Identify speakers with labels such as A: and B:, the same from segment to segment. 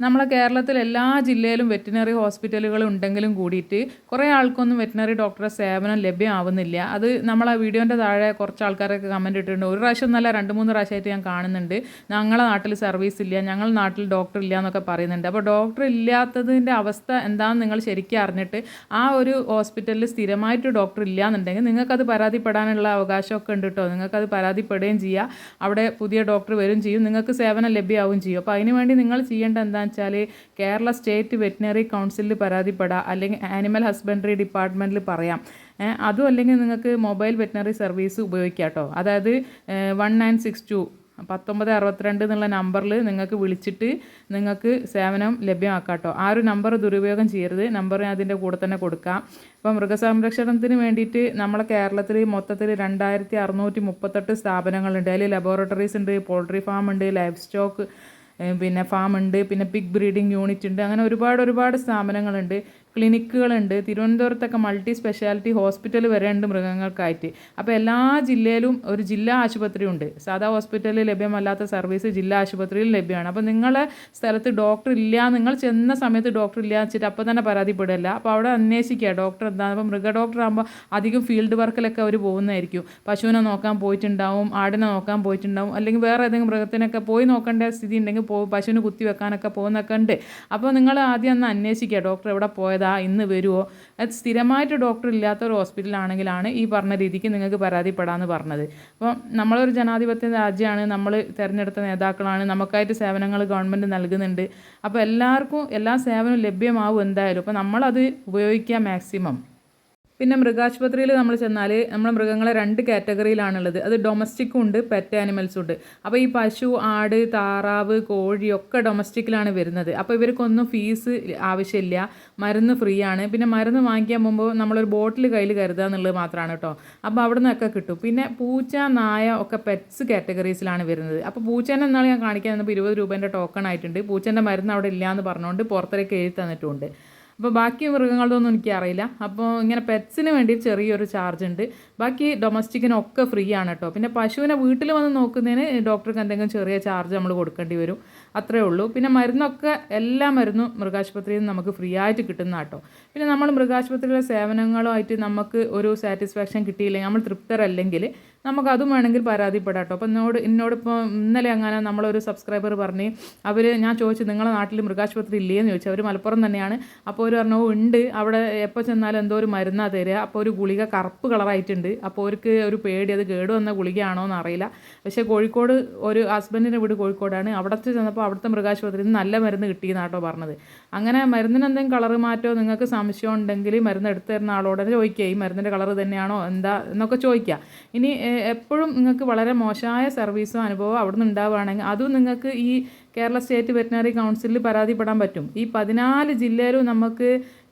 A: നമ്മളെ കേരളത്തിൽ എല്ലാ ജില്ലയിലും വെറ്റിനറി ഹോസ്പിറ്റലുകൾ ഉണ്ടെങ്കിലും കൂടിയിട്ട് കുറേ ആൾക്കൊന്നും വെറ്റിനറി ഡോക്ടറെ സേവനം ലഭ്യമാവുന്നില്ല. അത് നമ്മളെ വീഡിയോന്റെ താഴെ കുറച്ച് ആൾക്കാരൊക്കെ കമന്റ് ഇട്ടിട്ടുണ്ട്. ഒരു പ്രാവശ്യം എന്നല്ല രണ്ട് മൂന്ന് പ്രാവശ്യമായിട്ട് ഞാൻ കാണുന്നുണ്ട്. ഞങ്ങളെ നാട്ടിൽ സർവീസ് ഇല്ല ഞങ്ങളുടെ നാട്ടിൽ ഡോക്ടർ ഇല്ല എന്നൊക്കെ പറയുന്നുണ്ട്. അപ്പോൾ ഡോക്ടർ ഇല്ലാത്തതിന്റെ അവസ്ഥ എന്താണെന്ന് നിങ്ങൾ ശരിക്കും അറിഞ്ഞിട്ട് ആ ഒരു ഹോസ്പിറ്റലിൽ സ്ഥിരമായിട്ട് ഡോക്ടർ ഇല്ല എന്നുണ്ടെങ്കിൽ നിങ്ങൾക്കത് പരാതിപ്പെടാനുള്ള അവകാശമൊക്കെ ഉണ്ട് കേട്ടോ നിങ്ങൾക്കത് പരാതിപ്പെടുകയും ചെയ്യാം. അവിടെ പുതിയ ഡോക്ടർ വരും ചെയ്യും. നിങ്ങൾക്ക് സേവനം ലഭ്യമാവുകയും ചെയ്യും. അപ്പോൾ അതിനുവേണ്ടി നിങ്ങൾ ചെയ്യേണ്ട എന്താണെന്ന് വെച്ചാൽ കേരള സ്റ്റേറ്റ് വെറ്റിനറി കൗൺസിലിൽ പരാതിപ്പെടാം അല്ലെങ്കിൽ ആനിമൽ ഹസ്ബൻഡറി ഡിപ്പാർട്ട്മെന്റിൽ പറയാം. അതും അല്ലെങ്കിൽ നിങ്ങൾക്ക് മൊബൈൽ വെറ്റിനറി സർവീസ് ഉപയോഗിക്കാം കേട്ടോ അതായത് വൺ നയൻ സിക്സ് ടു പത്തൊമ്പത് അറുപത്തിരണ്ട് എന്നുള്ള നമ്പറിൽ നിങ്ങൾക്ക് വിളിച്ചിട്ട് നിങ്ങൾക്ക് സേവനം ലഭ്യമാക്കാം കേട്ടോ ആ ഒരു നമ്പർ ദുരുപയോഗം ചെയ്യരുത്. നമ്പർ അതിന്റെ കൂടെ തന്നെ കൊടുക്കാം. അപ്പോൾ മൃഗസംരക്ഷണത്തിന് വേണ്ടിയിട്ട് നമ്മളെ കേരളത്തിൽ മൊത്തത്തിൽ രണ്ടായിരത്തി അറുന്നൂറ്റി മുപ്പത്തെട്ട് സ്ഥാപനങ്ങളുണ്ട്. അതിൽ ലബോറട്ടറീസ് ഉണ്ട് പോൾട്രി ഫാം ഉണ്ട് ലൈഫ് സ്റ്റോക്ക് പിന്നെ ഫാം ഉണ്ട് പിന്നെ പിഗ് ബ്രീഡിംഗ് യൂണിറ്റ് ഉണ്ട് അങ്ങനെ ഒരുപാട് ഒരുപാട് സ്ഥാപനങ്ങളുണ്ട്. ക്ലിനിക്കുകളുണ്ട്. തിരുവനന്തപുരത്തൊക്കെ മൾട്ടി സ്പെഷ്യാലിറ്റി ഹോസ്പിറ്റൽ വരെ ഉണ്ട് മൃഗങ്ങൾക്കായിട്ട്. അപ്പോൾ എല്ലാ ജില്ലയിലും ഒരു ജില്ലാ ആശുപത്രി ഉണ്ട് സാധാ ഹോസ്പിറ്റലിൽ ലഭ്യമല്ലാത്ത സർവീസ് ജില്ലാ ആശുപത്രിയിൽ ലഭ്യമാണ്. അപ്പോൾ നിങ്ങളെ സ്ഥലത്ത് ഡോക്ടർ ഇല്ല നിങ്ങൾ ചെന്ന സമയത്ത് ഡോക്ടർ ഇല്ല വെച്ചിട്ട് അപ്പോൾ തന്നെ പരാതിപ്പെടില്ല അപ്പോൾ അവിടെ അന്വേഷിക്കുക. ഡോക്ടർ എന്താണ് അപ്പോൾ മൃഗ ഡോക്ടർ ആകുമ്പോൾ അധികം ഫീൽഡ് വർക്കിലൊക്കെ അവർ പോകുന്നതായിരിക്കും. പശുവിനെ നോക്കാൻ പോയിട്ടുണ്ടാവും ആടിനെ നോക്കാൻ പോയിട്ടുണ്ടാവും അല്ലെങ്കിൽ വേറെ ഏതെങ്കിലും മൃഗത്തിനൊക്കെ പോയി നോക്കേണ്ട സ്ഥിതി ഉണ്ടെങ്കിൽ പശുവിന് കുത്തി വെക്കാനൊക്കെ പോകുന്നൊക്കെ ഉണ്ട്. അപ്പോൾ നിങ്ങൾ ആദ്യം ഒന്ന് അന്വേഷിക്കുക. ഡോക്ടർ എവിടെ പോയതാ ഇന്ന് വരുമോ അത് സ്ഥിരമായിട്ട് ഡോക്ടർ ഇല്ലാത്ത ഒരു ഹോസ്പിറ്റലാണെങ്കിലാണ് ഈ പറഞ്ഞ രീതിക്ക് നിങ്ങൾക്ക് പരാതിപ്പെടാമെന്ന് പറഞ്ഞത്. അപ്പോൾ നമ്മളൊരു ജനാധിപത്യ രാജ്യമാണ് നമ്മൾ തിരഞ്ഞെടുത്ത നേതാക്കളാണ് നമുക്കായിട്ട് സേവനങ്ങൾ ഗവൺമെന്റ് നൽകുന്നുണ്ട്. അപ്പോൾ എല്ലാവർക്കും എല്ലാ സേവനവും ലഭ്യമാവും എന്തായാലും. അപ്പോൾ നമ്മളത് ഉപയോഗിക്കുക മാക്സിമം പിന്നെ മൃഗാശുപത്രിയിൽ നമ്മൾ ചെന്നാൽ നമ്മൾ മൃഗങ്ങളെ രണ്ട് കാറ്റഗറിയിലാണുള്ളത്. അത് ഡൊമസ്റ്റിക്കും ഉണ്ട് പെറ്റ് ആനിമൽസും ഉണ്ട്. അപ്പോൾ ഈ പശു ആട് താറാവ് കോഴി ഒക്കെ ഡൊമസ്റ്റിക്കിലാണ് വരുന്നത്. അപ്പോൾ ഇവർക്കൊന്നും ഫീസ് ആവശ്യമില്ല. മരുന്ന് ഫ്രീ ആണ് പിന്നെ മരുന്ന് വാങ്ങിക്കാൻ പോകുമ്പോൾ നമ്മളൊരു ബോട്ടിൽ കയ്യിൽ കരുതുക എന്നുള്ളത് മാത്രമാണ് കേട്ടോ. അപ്പോൾ അവിടെ നിന്നൊക്കെ കിട്ടും. പിന്നെ പൂച്ച നായ ഒക്കെ പെറ്റ്സ് കാറ്റഗറീസിലാണ് വരുന്നത്. അപ്പോൾ പൂച്ചേനെ എന്നാണ് ഞാൻ കാണിക്കാൻ തന്നപ്പോൾ ഇരുപത് രൂപേന്റെ ടോക്കൺ ആയിട്ടുണ്ട്. പൂച്ചേന്റെ മരുന്ന് അവിടെ ഇല്ല എന്ന് പറഞ്ഞുകൊണ്ട് പുറത്തേക്ക് എഴുതി തന്നിട്ടുണ്ട്. അപ്പോൾ ബാക്കി മൃഗങ്ങളതൊന്നും എനിക്കറിയില്ല. അപ്പോൾ ഇങ്ങനെ പെറ്റ്സിന് വേണ്ടി ചെറിയൊരു ചാർജ് ഉണ്ട്. ബാക്കി ഡൊമസ്റ്റിക്കിനൊക്കെ ഫ്രീ ആണ് കേട്ടോ പിന്നെ പശുവിനെ വീട്ടിൽ വന്ന് നോക്കുന്നതിന് ഡോക്ടർക്ക് എന്തെങ്കിലും ചെറിയ ചാർജ് നമ്മൾ കൊടുക്കേണ്ടി വരും. അത്രേ ഉള്ളൂ. പിന്നെ മരുന്നൊക്കെ എല്ലാ മരുന്നും മൃഗാശുപത്രിയിൽ നിന്ന് നമുക്ക് ഫ്രീ ആയിട്ട് കിട്ടുന്ന കേട്ടോ പിന്നെ നമ്മൾ മൃഗാശുപത്രിയിലെ സേവനങ്ങളുമായിട്ട് നമുക്ക് ഒരു സാറ്റിസ്ഫാക്ഷൻ കിട്ടിയില്ലെങ്കിൽ നമ്മൾ തൃപ്തരല്ലെങ്കിൽ നമുക്ക് അതും വേണമെങ്കിൽ പരാതിപ്പെടാം കേട്ടോ അപ്പോൾ എന്നോട് എന്നോട് ഇപ്പോൾ ഇന്നലെ അങ്ങനെ നമ്മളൊരു സബ്സ്ക്രൈബർ പറഞ്ഞ് അവർ ഞാൻ ചോദിച്ചു നിങ്ങളുടെ നാട്ടിൽ മൃഗാശുപത്രി ഇല്ലേന്ന് ചോദിച്ചു. അവർ മലപ്പുറം തന്നെയാണ്. അപ്പോൾ ഒരു പറഞ്ഞു ഉണ്ട്. അവിടെ എപ്പോൾ ചെന്നാലും എന്തോ ഒരു മരുന്നാണ് തരിക അപ്പോൾ ഒരു ഗുളിക കറുപ്പ് കളറായിട്ടുണ്ട്. അപ്പോൾ അവർക്ക് ഒരു പേടി അത് കേട് വന്ന ഗുളികയാണോ എന്ന് അറിയില്ല. പക്ഷേ കോഴിക്കോട് ഒരു ഹസ്ബൻഡിന്റെ വീട് കോഴിക്കോടാണ്. അവിടെ ചെന്നപ്പോൾ അവിടുത്തെ മൃഗാശുപത്രിയിൽ നിന്ന് നല്ല മരുന്ന് കിട്ടിയെന്നാട്ടോ പറഞ്ഞത്. അങ്ങനെ മരുന്നിന് എന്തെങ്കിലും കളറ് മാറ്റോ നിങ്ങൾക്ക് സംശയം ഉണ്ടെങ്കിൽ മരുന്ന് എടുത്തു തരുന്ന ആളോട് ചോദിക്കുക. ഈ മരുന്നിന്റെ കളർ തന്നെയാണോ എന്താ എന്നൊക്കെ ചോദിക്കുക. ഇനി എപ്പോഴും നിങ്ങൾക്ക് വളരെ മോശമായ സർവീസോ അനുഭവമോ നിന്ന് ഉണ്ടാവുകയാണെങ്കിൽ അതും നിങ്ങൾക്ക് ഈ കേരള സ്റ്റേറ്റ് വെറ്റിനറി കൗൺസിലിൽ പരാതിപ്പെടാൻ പറ്റും. ഈ പതിനാല് ജില്ലയിലും നമുക്ക്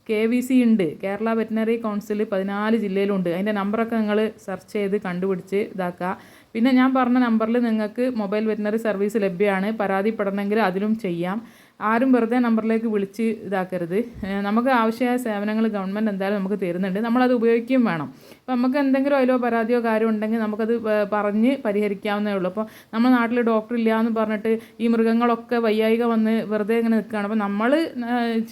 A: കെ വി സി ഉണ്ട്. കേരള വെറ്റിനറി കൗൺസിൽ പതിനാല് ജില്ലയിലുണ്ട്. അതിന്റെ നമ്പറൊക്കെ നിങ്ങൾ സെർച്ച് ചെയ്ത് കണ്ടുപിടിച്ച് ഇതാക്കുക. പിന്നെ ഞാൻ പറഞ്ഞ നമ്പറിൽ നിങ്ങൾക്ക് മൊബൈൽ വെറ്റിനറി സർവീസ് ലഭ്യമാണ്. പരാതിപ്പെടണമെങ്കിൽ അതിലും ചെയ്യാം. ആരും വെറുതെ നമ്പറിലേക്ക് വിളിച്ച് ഇതാക്കരുത്. നമുക്ക് ആവശ്യമായ സേവനങ്ങൾ ഗവൺമെന്റ് എന്തായാലും നമുക്ക് തരുന്നുണ്ട്. നമ്മളത് ഉപയോഗിക്കുകയും വേണം. അപ്പോൾ നമുക്ക് എന്തെങ്കിലും അതിലോ പരാതിയോ കാര്യം ഉണ്ടെങ്കിൽ നമുക്കത് പറഞ്ഞ് പരിഹരിക്കാവുന്നേ ഉള്ളൂ. അപ്പോൾ നമ്മുടെ നാട്ടിൽ ഡോക്ടർ ഇല്ല എന്ന് പറഞ്ഞിട്ട് ഈ മൃഗങ്ങളൊക്കെ വയ്യായിക വന്ന് വെറുതെ ഇങ്ങനെ നിൽക്കുകയാണ്. അപ്പോൾ നമ്മൾ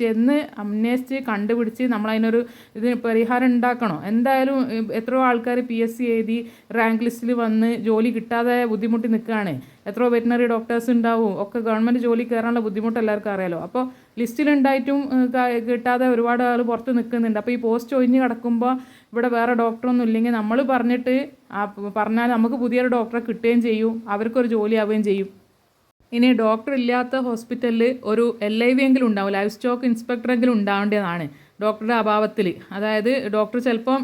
A: ചെന്ന് അന്വേഷിച്ച് കണ്ടുപിടിച്ച് നമ്മളതിനൊരു ഇത് പരിഹാരം ഉണ്ടാക്കണം? എന്തായാലും എത്രയോ ആൾക്കാർ പി എസ് സി എഴുതി റാങ്ക് ലിസ്റ്റിൽ വന്ന് ജോലി കിട്ടാതെ ബുദ്ധിമുട്ടി നിൽക്കുകയാണ്. എത്രയോ വെറ്റിനറി ഡോക്ടേഴ്സ് ഉണ്ടാവും. ഒക്കെ ഗവൺമെന്റ് ജോലി കയറാനുള്ള ബുദ്ധിമുട്ട് എല്ലാവർക്കും അറിയാലോ. അപ്പോൾ ലിസ്റ്റിലുണ്ടായിട്ടും കിട്ടാതെ ഒരുപാട് ആൾ പുറത്ത് നിൽക്കുന്നുണ്ട് അപ്പോൾ ഈ പോസ്റ്റ് ഒഴിഞ്ഞ് കിടക്കുമ്പോൾ ഇവിടെ വേറെ ഡോക്ടറൊന്നും ഇല്ലെങ്കിൽ നമ്മൾ പറഞ്ഞിട്ട് പറഞ്ഞാൽ നമുക്ക് പുതിയൊരു ഡോക്ടറെ കിട്ടുകയും ചെയ്യും. അവർക്കൊരു ജോലിയാവുകയും ചെയ്യും. ഇനി ഡോക്ടർ ഇല്ലാത്ത ഹോസ്പിറ്റലിൽ ഒരു എൽ ഐ വി എങ്കിലും ഉണ്ടാവും. ലൈഫ് സ്റ്റോക്ക് ഇൻസ്പെക്ടറെങ്കിലും ഉണ്ടാവേണ്ടതാണ്. ഡോക്ടറുടെ അഭാവത്തിൽ. അതായത് ഡോക്ടർ ചിലപ്പം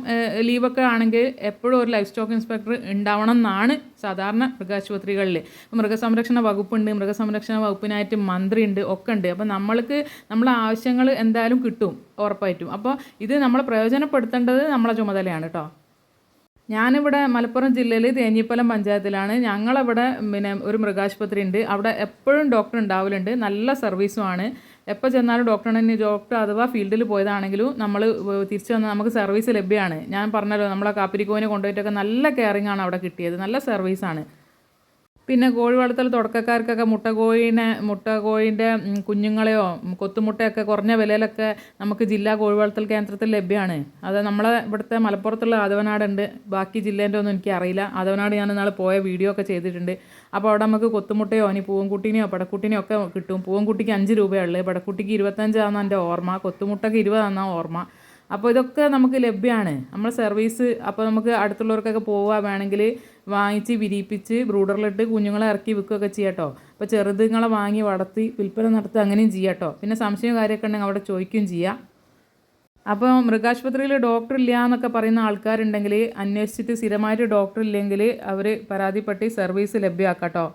A: ലീവൊക്കെ ആണെങ്കിൽ എപ്പോഴും ഒരു ലൈഫ് സ്റ്റോക്ക് ഇൻസ്പെക്ടർ ഉണ്ടാവണം എന്നാണ് സാധാരണ മൃഗാശുപത്രികളിൽ മൃഗസംരക്ഷണ വകുപ്പുണ്ട് മൃഗസംരക്ഷണ വകുപ്പിനായിട്ട് മന്ത്രി ഉണ്ട് ഒക്കെ ഉണ്ട്. അപ്പോൾ നമ്മൾക്ക് നമ്മളെ ആവശ്യങ്ങൾ എന്തായാലും കിട്ടും ഉറപ്പായിട്ടും. അപ്പോൾ ഇത് നമ്മൾ പ്രയോജനപ്പെടുത്തേണ്ടത് നമ്മളെ ചുമതലയാണ് കേട്ടോ. ഞാനിവിടെ മലപ്പുറം ജില്ലയിൽ തേഞ്ഞിപ്പലം പഞ്ചായത്തിലാണ്. ഞങ്ങളവിടെ പിന്നെ ഒരു മൃഗാശുപത്രി ഉണ്ട്. അവിടെ എപ്പോഴും ഡോക്ടർ ഉണ്ടാവലുണ്ട്. നല്ല സർവീസുമാണ് എപ്പോൾ ചെന്നാലും ഡോക്ടറിന് ഡോക്ടർ അഥവാ ഫീൽഡിൽ പോയതാണെങ്കിലും നമ്മൾ തിരിച്ചു വന്നാൽ നമുക്ക് സർവീസ് ലഭ്യമാണ് ഞാൻ പറഞ്ഞല്ലോ നമ്മളെ കാപ്പിരിക്കോവിനെ കൊണ്ടുപോയിട്ടൊക്കെ നല്ല കെയറിംഗ് ആണ് അവിടെ കിട്ടിയത്. നല്ല സർവീസാണ് പിന്നെ കോഴി വളർത്തൽ തുടക്കക്കാർക്കൊക്കെ മുട്ട കോഴീനെ മുട്ട കോഴീന്റെ കുഞ്ഞുങ്ങളെയോ കൊത്തുമുട്ടയൊക്കെ കുറഞ്ഞ വിലയിലൊക്കെ നമുക്ക് ജില്ലാ കോഴി വളർത്തൽ കേന്ദ്രത്തിൽ ലഭ്യമാണ്. അത് നമ്മളെ ഇവിടുത്തെ മലപ്പുറത്തുള്ള ആദവനാടുണ്ട്. ബാക്കി ജില്ലേന്റെ ഒന്നും എനിക്ക് അറിയില്ല. ആദവനാട് ഞാൻ ഇന്നാൾ പോയ വീഡിയോ ഒക്കെ ചെയ്തിട്ടുണ്ട്. അപ്പോൾ അവിടെ നമുക്ക് കൊത്തുമുട്ടയോ ഇനി പൂവൻകുട്ടീനെയോ പടക്കുട്ടീനെയോ ഒക്കെ കിട്ടും. പൂവൻകുട്ടിക്ക് അഞ്ച് രൂപയുള്ളൂ പടക്കുട്ടിക്ക് ഇരുപത്തഞ്ചാണെന്ന് എന്റെ ഓർമ്മ. കൊത്തുമുട്ടക്ക് ഇരുപതാണെന്നാണ് ഓർമ്മ. അപ്പോൾ ഇതൊക്കെ നമുക്ക് ലഭ്യമാണ്. നമ്മൾ സർവീസ് അപ്പോൾ നമുക്ക് അടുത്തുള്ളവർക്കൊക്കെ പോവുക വേണമെങ്കിൽ വാങ്ങിച്ച് വിരിയിപ്പിച്ച് ബ്രൂഡറിലിട്ട് കുഞ്ഞുങ്ങളെ ഇറക്കി വിൽക്കുകയൊക്കെ ചെയ്യാട്ടോ അപ്പോൾ ചെറുതുങ്ങളെ വാങ്ങി വളർത്തി വിൽപ്പന നടത്തുക അങ്ങനെയും ചെയ്യാട്ടോ പിന്നെ സംശയം കാര്യമൊക്കെ ഉണ്ടെങ്കിൽ അവിടെ ചോദിക്കുകയും ചെയ്യാം. അപ്പോൾ മൃഗാശുപത്രിയിൽ ഡോക്ടർ ഇല്ല എന്നൊക്കെ പറയുന്ന ആൾക്കാരുണ്ടെങ്കിൽ അന്വേഷിച്ചിട്ട് സ്ഥിരമായിട്ട് ഡോക്ടർ ഇല്ലെങ്കിൽ അവർ പരാതിപ്പെട്ട് സർവീസ് ലഭ്യമാക്കാം കേട്ടോ